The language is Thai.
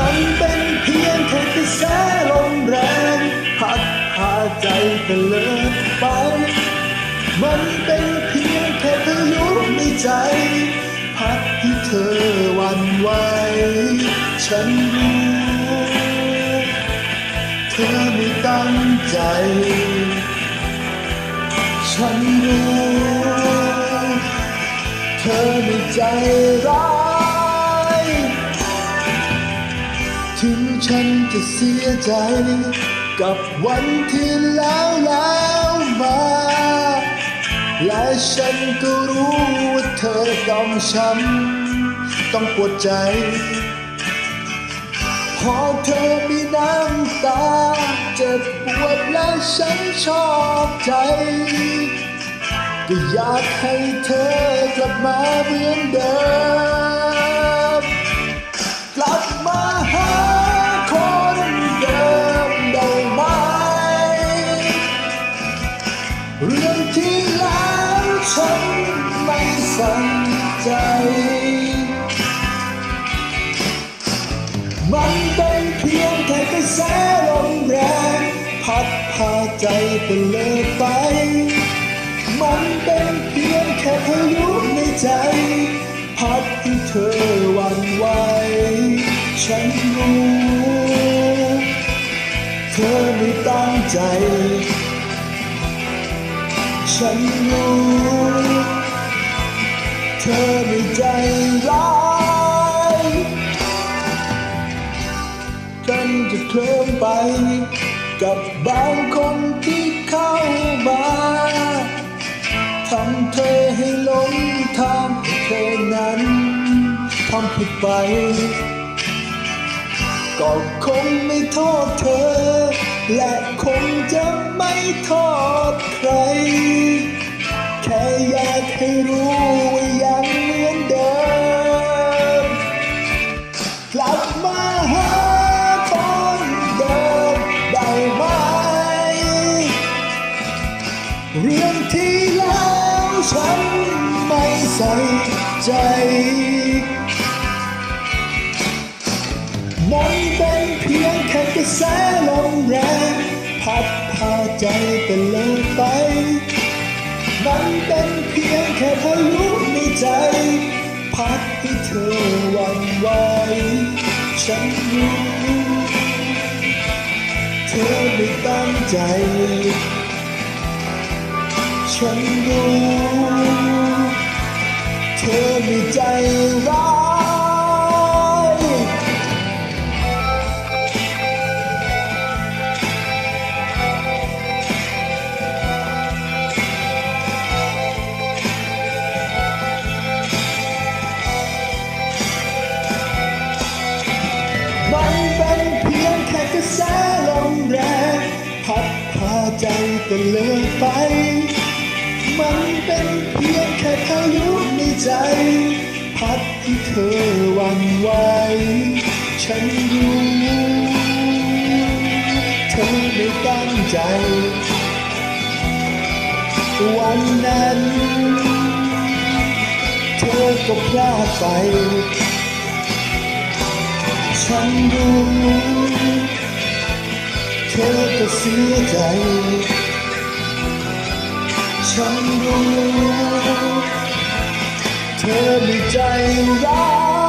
มันเป็นเพียงแค่กระแสลมแรง พัดพาใจเธอเลินไป มันเป็นเพียงแค่พายุในใจ พัดให้เธอหวันไหวฉันรู้เธอไม่ตั้งใจ ฉันรู้ เธอไม่ใจร้าย ฉันจะเสียใจ กับวันที่แล้วแล้วมา และฉันก็รู้ว่าเธอต้องช้ำต้องปวดใจ พอเธอมีน้ำตาเจ็บปวดและฉันชอบใจก็อยากให้เธอกลับมาเหมือนเดิม ใจ มันเป็นเพียงแค่กระแสลมแรง พัดพาใจไปเลยไป มันเป็นเพียงแค่พายุในใจ พัดให้เธอหวั่นไหว ฉันรู้ เธอไม่ตั้งใจ ฉันรู้ เธอไม่ใจร้ายฉันจะเคลิ้มไป กับบางคนที่เข้ามาทำเธอให้หลงทางเธอนั้นทำผิดไป ก็คงไม่โทษเธอ และคงจะไม่โทษใคร แค่อยากให้รู้ เรื่องที่แล้วฉันไม่ใส่ใจมันเป็นเพียงแค่กระแสลมแรง พัดพาใจเป็นเลยไป มันเป็นเพียงแค่พายุในใจ พัดให้เธอหวั่นไหวฉันรู้เธอไม่ตั้งใจ ฉันรู้ เธอม่ใจร้ายมันเป็นเพียงแค่กระแสลมแรง พัดพาใจตะเลิดไป มันเป็นเพียงแค่พายุในใจ พัดให้เธอหวั่นไหวฉันรู้เธอไม่ตั้งใจ วันนั้น เธอก็พลาดไป ฉันรู้เธอก็เสียใจ ฉันรู้เธอไม่ใจรัก